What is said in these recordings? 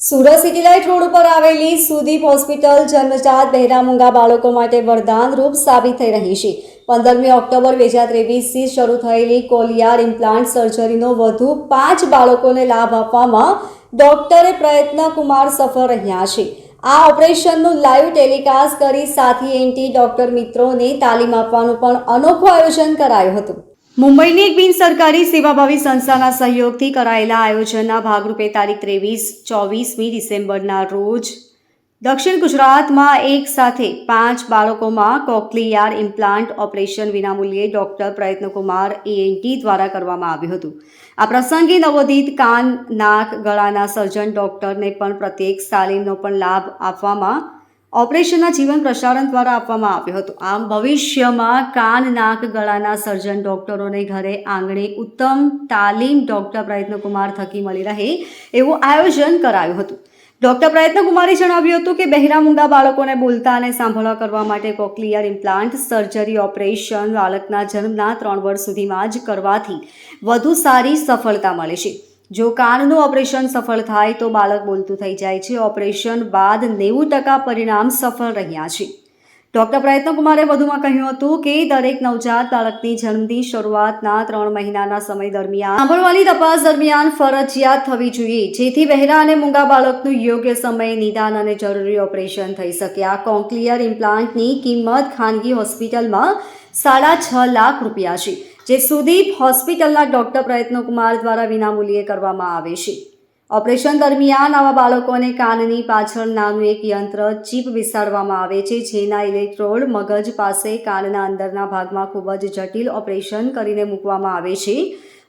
Surat city light road ઉપર આવેલી Sudeep hospital જન્મજાત બહેરામૂંગા બાળકો માટે વરદાન રૂપ સાબિત થઈ રહી છે. પંદરમી ઓક્ટોબર બે હજાર ત્રેવીસથી શરૂ થયેલી કોલિયાર ઇમ્પ્લાન્ટ સર્જરીનો વધુ પાંચ બાળકોને લાભ આપવામાં ડોક્ટરે પ્રયત્ન કુમાર સફળ રહ્યા છે. આ ઓપરેશનનું લાઈવ ટેલિકાસ્ટ કરી સાથી એન્ટી ડોક્ટર મિત્રોને તાલીમ આપવાનું પણ અનોખું આયોજન કરાયું હતું. મુંબઈની એક બિન સરકારી સેવાભાવી સંસ્થાના સહયોગથી કરાયેલા આયોજનના ભાગરૂપે તારીખ ત્રેવીસ, ચોવીસમી ડિસેમ્બરના રોજ દક્ષિણ ગુજરાતમાં એક સાથે પાંચ બાળકોમાં કોકલિયાર ઇમ્પ્લાન્ટ ઓપરેશન વિનામૂલ્યે ડોક્ટર પ્રયત્નકુમાર એએનટી દ્વારા કરવામાં આવ્યું હતું. આ પ્રસંગે નવોદિત કાન, નાક, ગળાના સર્જન ડોક્ટરને પણ પ્રત્યેક તાલીમનો પણ લાભ આપવામાં ઓપરેશનના જીવન પ્રસારણ દ્વારા આપવામાં આવ્યો હતો. આમ ભવિષ્યમાં કાન, નાક, ગળાના સર્જન ડોક્ટરોને ઘરે આંગણે ઉત્તમ તાલીમ ડોક્ટર પ્રયત્નકુમાર થકી મળી રહે એવું આયોજન કરાયું હતું. ડોક્ટર પ્રયત્નકુમારે જણાવ્યું હતું કે બહેરા મૂંડા બાળકોને બોલતા અને સાંભળવા કરવા માટે કોકલિયર ઇમ્પ્લાન્ટ સર્જરી ઓપરેશન બાળકના જન્મના ત્રણ વર્ષ સુધીમાં જ કરવાથી વધુ સારી સફળતા મળે છે. જો કાનનું ઓપરેશન સફળ થાય તો બાળક બોલતું થઈ જાય છે. ઓપરેશન બાદ નેવું ટકા પરિણામ સફળ રહ્યા છે. ડૉક્ટર પ્રયત્નકુમારે વધુમાં કહ્યું હતું કે દરેક નવજાત બાળકની જન્મની શરૂઆતના ત્રણ મહિનાના સમય દરમિયાન સાંભળવાની તપાસ દરમિયાન ફરજિયાત થવી જોઈએ. જેથી બહેરા અને મૂંગા બાળકનું યોગ્ય સમયે, નિદાન અને જરૂરી ઓપરેશન થઈ શકે. આ કોન્ક્લિયર ઇમ્પ્લાન્ટની કિંમત ખાનગી હોસ્પિટલમાં સાડા છ લાખ રૂપિયા છે. જે સુદીપ હોસ્પિટલના ડોક્ટર પ્રયત્નકુમાર દ્વારા વિનામૂલ્યે કરવામાં આવે છે. ઓપરેશન દરમિયાન આવા બાળકોને કાનની પાછળ નાનું એક યંત્ર ચીપ વિસાડવામાં આવે છે, જેના ઇલેક્ટ્રોડ મગજ પાસે કાનના અંદરના ભાગમાં ખૂબ જ જટિલ ઓપરેશન કરીને મૂકવામાં આવે છે.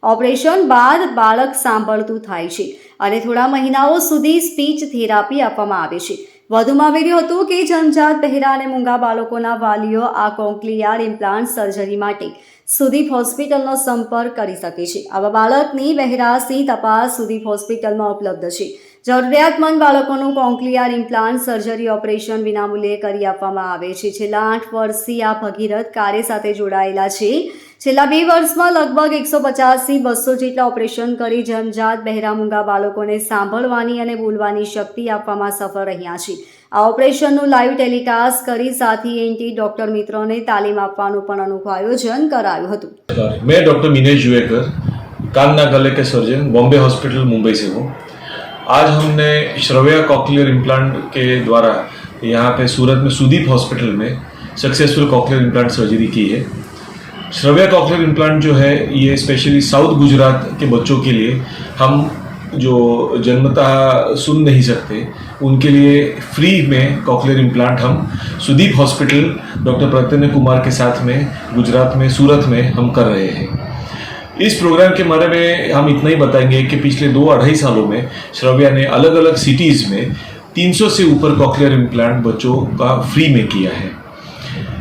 ઓપરેશન બાદ બાળક સાંભળતું થાય છે અને થોડા મહિનાઓ સુધી સ્પીચ થેરાપી આપવામાં આવે છે. વધુમાં વેર્યું હતું કે જન્મજાત પહેરા અને મૂંગા બાળકોના વાલીઓ આ કોન્ક્લિયાર ઇમ્પ્લાન્ટ સર્જરી માટે સુદીપ હોસ્પિટલનો સંપર્ક કરી શકે છે. આવા બાળકની બહેરાશની તપાસ સુદીપ હોસ્પિટલમાં ઉપલબ્ધ છે. જરૂરિયાતમંદ બાળકોનું કોન્ક્લિયાર ઇમ્પ્લાન્ટ સર્જરી ઓપરેશન વિનામૂલ્યે કરી આપવામાં આવે છે. છેલ્લા આઠ વર્ષથી આ ભગીરથ કાર્ય સાથે જોડાયેલા છે. છેલ્લા બે વર્ષમાં લગભગ એકસો પચાસથી બસો જેટલા ઓપરેશન કરી જન્મજાત બહેરા મૂંગા બાળકોને સાંભળવાની અને બોલવાની શક્તિ આપવામાં સફળ રહ્યા છે આ ઓપરેશનનું લાઈવ ટેલિકાસ્ટ કરી સાથી એન્ટી ડોક્ટર મિત્રોને તાલીમ આપવાનું પણ અનોખું આયોજન કરાયું હતું नमस्कार मैं डॉक्टर मिनेश जुएकर कान नाक गले के सर्जन बॉम्बे हॉस्पिटल मुंबई से हूँ आज हमने श्रव्या कॉकलियर इम्प्लांट के द्वारा यहाँ पे सूरत में सुदीप हॉस्पिटल में सक्सेसफुल कॉकलियर इम्प्लांट सर्जरी की है श्रव्या कॉकलियर इम्प्लांट जो है, ये स्पेशली साउथ गुजरात के बच्चों के लिए हम जो जन्मतः सुन नहीं सकते, उनके लिए फ्री में कॉकलियर इम्प्लांट हम सुदीप हॉस्पिटल डॉक्टर प्रत्यन्न कुमार के साथ में, गुजरात में, सूरत में हम कर रहे हैं। इस प्रोग्राम के बारे में हम इतना ही बताएँगे कि पिछले दो अढ़ाई सालों में श्रव्या ने अलग अलग सिटीज़ में 300 से ऊपर कॉकलियर इम्प्लांट बच्चों का फ्री में किया है।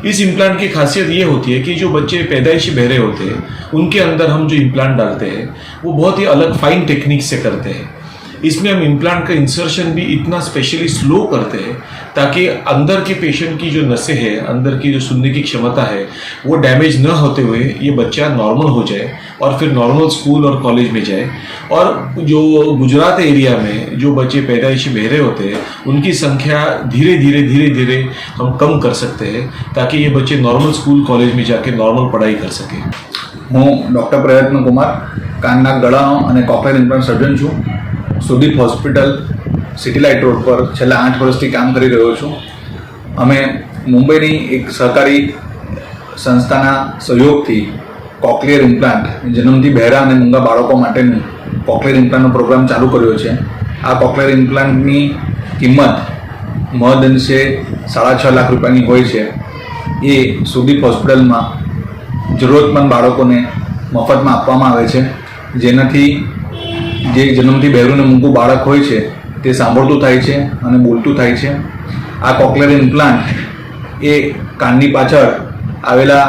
इस इम्प्लांट की खासियत ये होती है कि जो बच्चे पैदाइशी बहरे होते हैं उनके अंदर हम जो इम्प्लांट डालते हैं वो बहुत ही अलग फाइन टेक्निक से करते हैं इसमें हम इम्प्लांट का इंसर्शन भी इतना स्पेशली स्लो करते हैं ताकि अंदर के पेशेंट की जो नसें हैं अंदर की जो सुनने की क्षमता है वो डैमेज न होते हुए ये बच्चा नॉर्मल हो जाए और फिर नॉर्मल स्कूल और कॉलेज में जाए और जो गुजरात एरिया में जो बच्चे पैदाइशी बहरे होते हैं उनकी संख्या धीरे धीरे धीरे धीरे हम कम कर सकते हैं ताकि ये बच्चे नॉर्मल स्कूल कॉलेज में जाके नॉर्मल पढ़ाई कर सकें હું ડૉક્ટર પ્રયત્ન કુમાર કાનના ગળાનો અને કોકલેર ઇમ્પ્લાન્ટ સર્જન છું Sudeep hospital, city light road પર છેલ્લા આઠ વર્ષથી કામ કરી રહ્યો છું. અમે મુંબઈની એક સહકારી સંસ્થાના સહયોગથી કોકલિયર ઇમ્પ્લાન્ટ, જન્મથી બહેરા અને મૂંગા બાળકો માટેનું કોકલિયર ઇમ્પ્લાન્ટનો પ્રોગ્રામ ચાલુ કર્યો છે. આ કોકલિયર ઇમ્પ્લાન્ટની કિંમત મહદઅંશે સાડા છ લાખ રૂપિયાની હોય છે. એ સુદીપ હોસ્પિટલમાં જરૂરતમંદ બાળકોને મફતમાં આપવામાં આવે છે. જેનાથી જે જન્મથી બહેરું મૂંગું બાળક હોય છે, તે સાંભળતું થાય છે અને બોલતું થાય છે. આ કોકલેર ઇમ્પ્લાન્ટ એ કાનની પાછળ આવેલા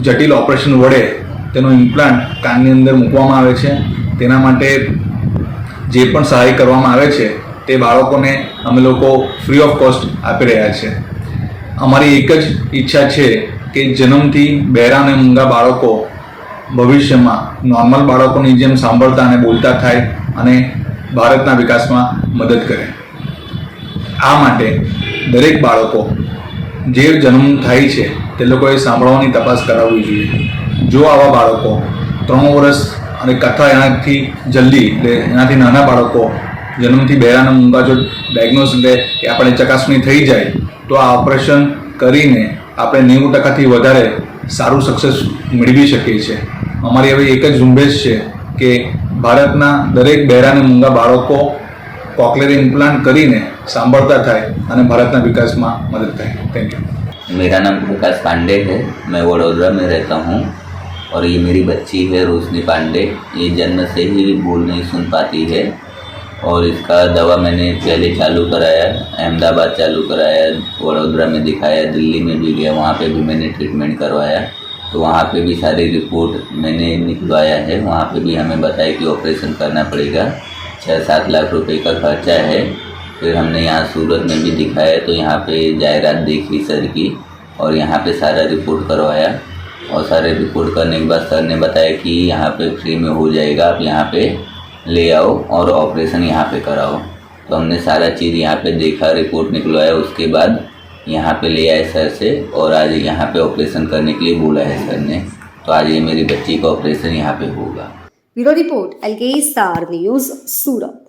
જટિલ ઓપરેશન વડે તેનો ઇમ્પ્લાન્ટ કાનની અંદર મૂકવામાં આવે છે. તેના માટે જે પણ સહાય કરવામાં આવે છે, તે બાળકોને અમે લોકો ફ્રી ઓફ કોસ્ટ આપી રહ્યા છે. અમારી એક જ ઈચ્છા છે કે જન્મથી બહેરા અને મૂંગા બાળકો ભવિષ્યમાં નોર્મલ બાળકોની જેમ સાંભળતા અને બોલતા થાય અને ભારતના વિકાસમાં મદદ કરે. આ માટે દરેક બાળકો જે જન્મ થાય છે તે લોકોએ સાંભળવાની તપાસ કરાવવી જોઈએ. જો આવા બાળકો ત્રણ વર્ષ અને કથા એનાથી જલ્દી એટલે એનાથી નાના બાળકો જન્મથી બહેરાના મૂંગા જો ડાયગ્નોસ એટલે કે આપણે ચકાસણી થઈ જાય, તો આ ઓપરેશન કરીને આપણે નેવું ટકાથી વધારે સારું સક્સેસ મેળવી શકીએ છીએ. અમારી હવે એક જ ઝુંબેશ છે કે ભારતના દરેક બહેરા અને મૂંગા બાળકો કોકલેર ઇમ્પ્લાન્ટ કરીને સાંભળતા થાય અને ભારતના વિકાસમાં મદદ થાય થેન્ક યુ मेरा नाम प्रकाश पांडे है मैं वडोदरा में रहता हूँ और ये मेरी बच्ची है रोशनी पांडे ये जन्म से ही बोल नहीं सुन पाती है और इसका दवा मैंने पहले चालू कराया अहमदाबाद चालू कराया वडोदरा में दिखाया दिल्ली में भी गया वहाँ पे भी मैंने ट्रीटमेंट करवाया तो वहाँ पे भी सारी रिपोर्ट मैंने निकलवाया है। वहाँ पे भी हमें बताया कि ऑपरेशन करना पड़ेगा। छः सात लाख रुपए का खर्चा है। फिर हमने यहाँ सूरत में भी दिखाया तो यहाँ पे जायरात देखी सर की और यहाँ पे सारा रिपोर्ट करवाया। और सारे रिपोर्ट करने के बाद सर ने बताया कि यहाँ पे फ्री में हो जाएगा। आप यहाँ पे ले आओ और ऑपरेशन यहाँ पे कराओ। तो हमने सारा चीज़ यहाँ पे देखा, रिपोर्ट निकलवाया। उसके बाद यहाँ पे ले आए सर से और आज यहाँ पे ऑपरेशन करने के लिए बोला है सर ने। तो आज ये मेरी बच्ची का ऑपरेशन यहाँ पे होगा। Bureau report L K star news, Surat.